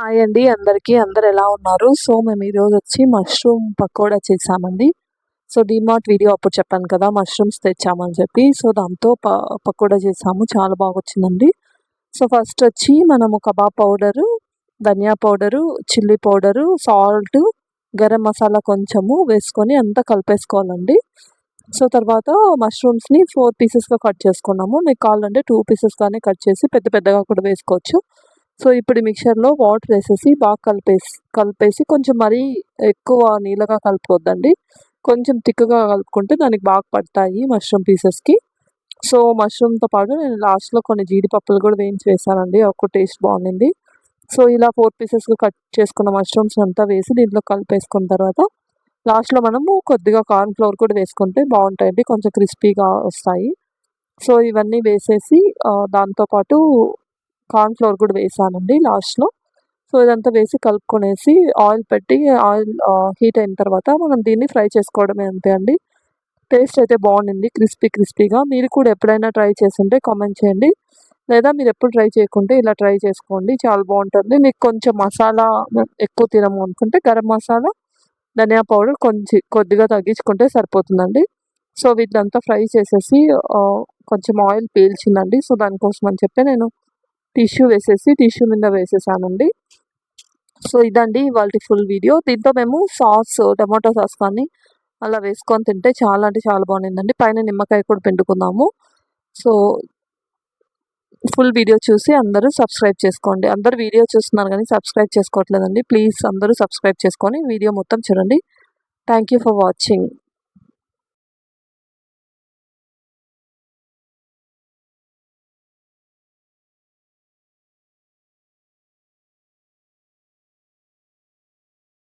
Hi అండి అందరికీ అందరు ఎలా ఉన్నారు? సో మేము ఈరోజు వచ్చి మష్రూమ్ పకోడా చేసామండి. సో డిమార్ట్ వీడియో అప్పుడు చెప్పాను కదా మష్రూమ్స్ తెచ్చామని చెప్పి. సో దాంతో ప పకోడా చేసాము చాలా బాగా వచ్చిందండి సో ఫస్ట్ వచ్చి మనము కబాబ్ పౌడరు ధనియా powder chilli powder salt garam masala కొంచెము వేసుకొని అంతా కలిపేసుకోవాలండి. సో తర్వాత మష్రూమ్స్ని ఫోర్ పీసెస్గా కట్ చేసుకున్నాము. మీకు కావాలంటే టూ పీసెస్గానే కట్ చేసి పెద్ద పెద్దగా కూడా వేసుకోవచ్చు. సో ఇప్పుడు మిక్చర్లో వాటర్ వేసేసి బాగా కలిపేసి కలిపేసి కొంచెం మరీ ఎక్కువ నీళ్ళగా కలుపుకోవద్దండి కొంచెం తిక్కుగా కలుపుకుంటే దానికి బాగా పడతాయి మష్రూమ్ పీసెస్కి సో మష్రూమ్తో పాటు నేను లాస్ట్లో కొన్ని జీడిపప్పులు కూడా వేయించి వేసానండి. ఒక టేస్ట్ బాగుంది సో ఇలా ఫోర్ పీసెస్గా కట్ చేసుకున్న మష్రూమ్స్ అంతా వేసి దీంట్లో కలిపేసుకున్న తర్వాత లాస్ట్లో మనము కొద్దిగా కార్న్ ఫ్లోర్ కూడా వేసుకుంటే బాగుంటాయండి. కొంచెం క్రిస్పీగా వస్తాయి. సో ఇవన్నీ వేసేసి దాంతోపాటు కార్న్ ఫ్లోర్ కూడా వేసానండి లాస్ట్లో. సో ఇదంతా వేసి కలుపుకొనేసి ఆయిల్ పెట్టి ఆయిల్ హీట్ అయిన తర్వాత మనం దీన్ని ఫ్రై చేసుకోవడమే అంతే అండి. టేస్ట్ అయితే బాగుండింది క్రిస్పీ క్రిస్పీగా. మీరు కూడా ఎప్పుడైనా ట్రై చేస్తుంటే కామెంట్ చేయండి. లేదా మీరు ఎప్పుడు ట్రై చేయకుంటే ఇలా ట్రై చేసుకోండి చాలా బాగుంటుంది. మీకు కొంచెం మసాలా ఎక్కువ తినము అనుకుంటే గరం మసాలా ధనియా పౌడర్ కొంచెం కొద్దిగా తగ్గించుకుంటే సరిపోతుందండి. సో వీటిదంతా ఫ్రై చేసేసి కొంచెం ఆయిల్ పీల్చిందండి. సో దానికోసం అని చెప్పి నేను టిష్యూ వేసేసి టిష్యూ మీద వేసేసానండి సో ఇదండి ఇవాళ ఫుల్ వీడియో. దీంతో మేము సాస్ టమాటో సాస్ కానీ అలా వేసుకొని తింటే చాలా అంటే చాలా బాగుండిందండి. పైన నిమ్మకాయ కూడా పిండుకున్నాము సో ఫుల్ వీడియో చూసి అందరూ సబ్స్క్రైబ్ చేసుకోండి. అందరూ వీడియో చూస్తున్నారు కానీ సబ్స్క్రైబ్ చేసుకోవట్లేదండి. ప్లీజ్ అందరూ సబ్స్క్రైబ్ చేసుకొని వీడియో మొత్తం చూడండి. Thank for watching.